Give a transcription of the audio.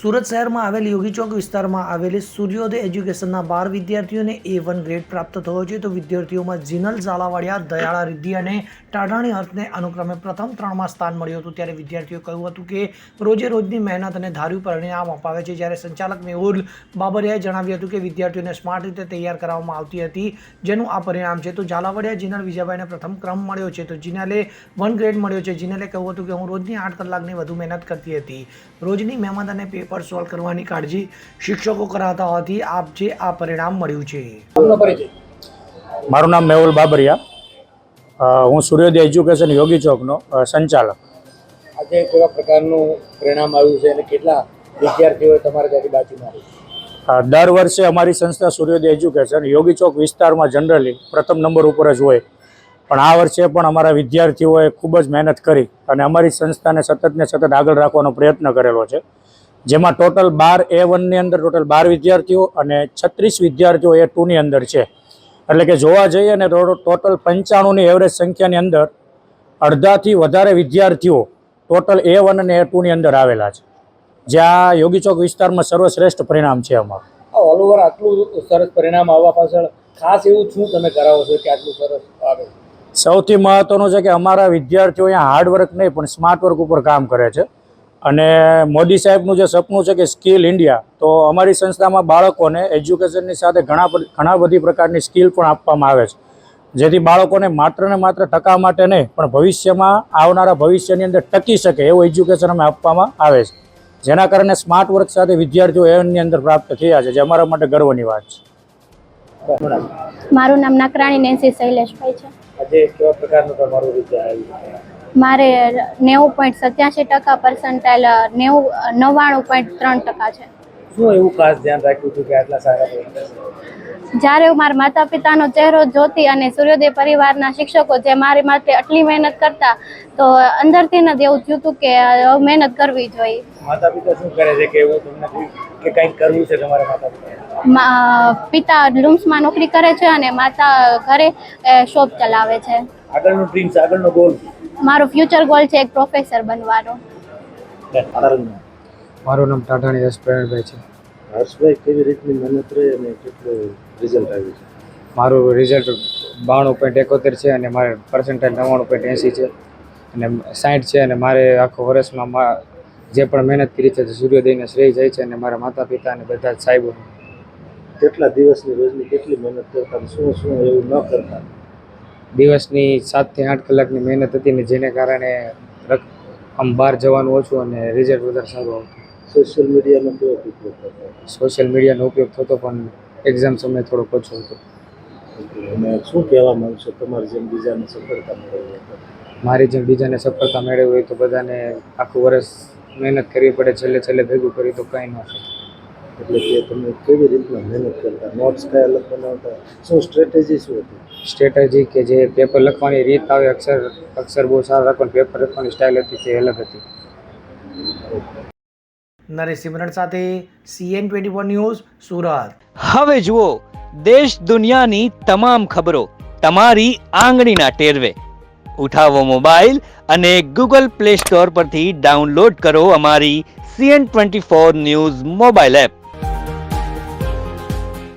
સુરત શહેરમાં આવેલ યોગી ચોક વિસ્તારમાં આવેલી સૂર્યોદય એજ્યુકેશનના બાર વિદ્યાર્થીઓને એ વન ગ્રેડ પ્રાપ્ત થયો છે. તો વિદ્યાર્થીઓમાં જીનલ ઝાલાવાડિયા, દયાળા રિદ્ધિ અને ટાઢાણી હર્ષને અનુક્રમે પ્રથમ ત્રણમાં સ્થાન મળ્યું હતું. ત્યારે વિદ્યાર્થીઓએ કહ્યું હતું કે, રોજે રોજની મહેનત અને ધાર્યું પરિણામ અપાવે છે. જ્યારે સંચાલક મેહુલ બાબરિયાએ જણાવ્યું હતું કે, વિદ્યાર્થીઓને સ્માર્ટ રીતે તૈયાર કરવામાં આવતી હતી, જેનું આ પરિણામ છે. તો ઝાલાવાડિયા જીનલ વિજયભાઈને પ્રથમ ક્રમ મળ્યો છે. તો જીનલે વન ગ્રેડ મળ્યો છે. જીનલે કહ્યું હતું કે, હું રોજની આઠ કલાકની વધુ મહેનત કરતી હતી. રોજની મહેનત અને પેપર સોલ્વ કરવાની કાળજી શિક્ષકો કરાવતા હોવાથી આપ જે આ પરિણામ મળ્યું છે. મારું નામ મેહુલ બાબરિયા. હું સૂર્યોદય એજ્યુકેશન યોગી ચોકનો સંચાલક. આજે કેવા પ્રકારનું પરિણામ આવ્યું છે અને કેટલા વિદ્યાર્થીઓએ તમારે ત્યાંથી બાજી મારી દર વર્ષે અમારી સંસ્થા સૂર્યોદય એજ્યુકેશન યોગી ચોક વિસ્તારમાં જનરલી પ્રથમ નંબર ઉપર જ હોય. પણ આ વર્ષે પણ અમારા વિદ્યાર્થીઓએ ખૂબ જ મહેનત કરી અને અમારી સંસ્થાને સતત ને સતત આગળ રાખવાનો પ્રયત્ન કરેલો છે. જેમાં ટોટલ બાર એ વનની અંદર ટોટલ બાર વિદ્યાર્થીઓ અને છત્રીસ વિદ્યાર્થીઓ એ ટુની અંદર છે. એટલે કે જોવા જઈએ ને ટોટલ પંચાણુંની એવરેજ સંખ્યાની અંદર અડધાથી વધારે વિદ્યાર્થીઓ ટોટલ એ વન અને એ ટુની અંદર આવેલા છે. જ્યાં યોગી ચોક વિસ્તારમાં સર્વશ્રેષ્ઠ પરિણામ છે અમારું. આ ઓલ ઓવર આટલું સરસ પરિણામ આવવા પાછળ ખાસ એવું શું તમે કરાવો છો કે આટલું સરસ આવે? સૌથી મહત્વનું છે કે અમારા વિદ્યાર્થીઓ અહીંયા હાર્ડવર્ક નહીં પણ સ્માર્ટ વર્ક ઉપર કામ કરે છે. અને મોદી સાહેબનું જે સપનું છે કે સ્કિલ ઇન્ડિયા તો અમારી સંસ્થામાં બાળકોને એજ્યુકેશનની સાથે ઘણા ઘણા બધી પ્રકારની સ્કિલ પણ આપવામાં આવે છે. જેથી બાળકોને માત્ર ને માત્ર ટકા માટે નહીં પણ ભવિષ્યમાં આવનારા ભવિષ્યની અંદર ટકી શકે એવું એજ્યુકેશન અમે આપવામાં આવે છે. જેના કારણે સ્માર્ટ વર્ક સાથે વિદ્યાર્થીઓ એની અંદર પ્રાપ્ત થયા છે જે અમારા માટે ગર્વની વાત છે. મારું નામ નકરાણી નેન્સી શૈલેષભાઈ છે. આજે કેવા પ્રકારનું તમારું રિઝલ્ટ આવ્યું મારે નેવું પોઈન્ટ સત્યાસી ટકા પર્સન્ટાઇલ નેવું નવ્વાણું પોઈન્ટ ત્રણ ટકા છે. શું એવું ખાસ ધ્યાન રાખ્યું હતું કે આટલા સારા જ્યારે હું મારા માતા પિતાનો ચહેરો જોતી અને સૂર્યોદય પરિવારના શિક્ષકો જે મારી માટે આટલી મહેનત કરતા તો અંદરથી જ એવું થયું હતું કે મહેનત કરવી જોઈએ. માતા પિતા શું કરે છે કે એવું તમને કે કંઈક કરવું છે તમારા માતા પિતા મા- પિતા લૂમ્સમાં નોકરી કરે છે અને માતા ઘરે શોપ ચલાવે છે. આગળનો ડ્રીમ્સ આગળનો ગોલ મારો ફ્યુચર ગોલ છે એક પ્રોફેસર બનવાનો. મારું નામ ટાટાણી હર્ષ પ્રવીણભાઈ છે. હર્ષભાઈ કેવી રીતની મહેનત રહી અને કેટલું રિઝલ્ટ આવ્યું છે? મારું રિઝલ્ટ બાણું પોઈન્ટ એકોતેર છે અને મારે પર્સન્ટેજ નવ્વાણું પોઈન્ટ એંસી છે. અને સાઠ છે અને મારે આખો વર્ષમાં મા જે પણ મહેનત કરી છે તે સૂર્યોદયને શ્રેય જાય છે અને મારા માતા પિતા અને બધા જ સાહેબો કેટલા દિવસની રોજની કેટલી મહેનત કરતા શું શું એવું ન કરતા? દિવસની સાતથી આઠ કલાકની મહેનત હતી ને જેને કારણે આમ બહાર જવાનું ઓછું અને રિઝલ્ટ વધારે સારું આવતું. સોશિયલ મીડિયાનો કેવો ઉપયોગ સોશિયલ મીડિયાનો ઉપયોગ થતો પણ એક્ઝામ સમયે થોડોક ઓછો હતો. અને શું કહેવા માગશો? તમારી જેમ બીજાને સફળતા મેળવી મારી જેમ બીજાને સફળતા મેળવી હોય તો બધાને આખું વર્ષ મહેનત કરવી પડે છેલ્લે છેલ્લે ભેગું કરી તો કંઈ ન થાય. એટલે કે તમે કેવી રીતના મહેનત કરતા? નોટ્સ કયા લખવાના હતા શું સ્ટ્રેટેજી શું હતી? સ્ટ્રેટેજી કે જે પેપર લખવાની રીત આવે અક્ષર અક્ષર બહુ સારા રાખવાની પેપર લખવાની સ્ટાઇલ હતી તે અલગ હતી. નરેશ સિમરન સાથે CN twenty four news Surat. હવે જુઓ દેશ દુનિયાની તમામ ખબરો તમારી આંગળીના ટેરવે. ઉઠાવો મોબાઈલ અને ગૂગલ પ્લે સ્ટોર પરથી ડાઉનલોડ કરો અમારી CN twenty four news mobile app.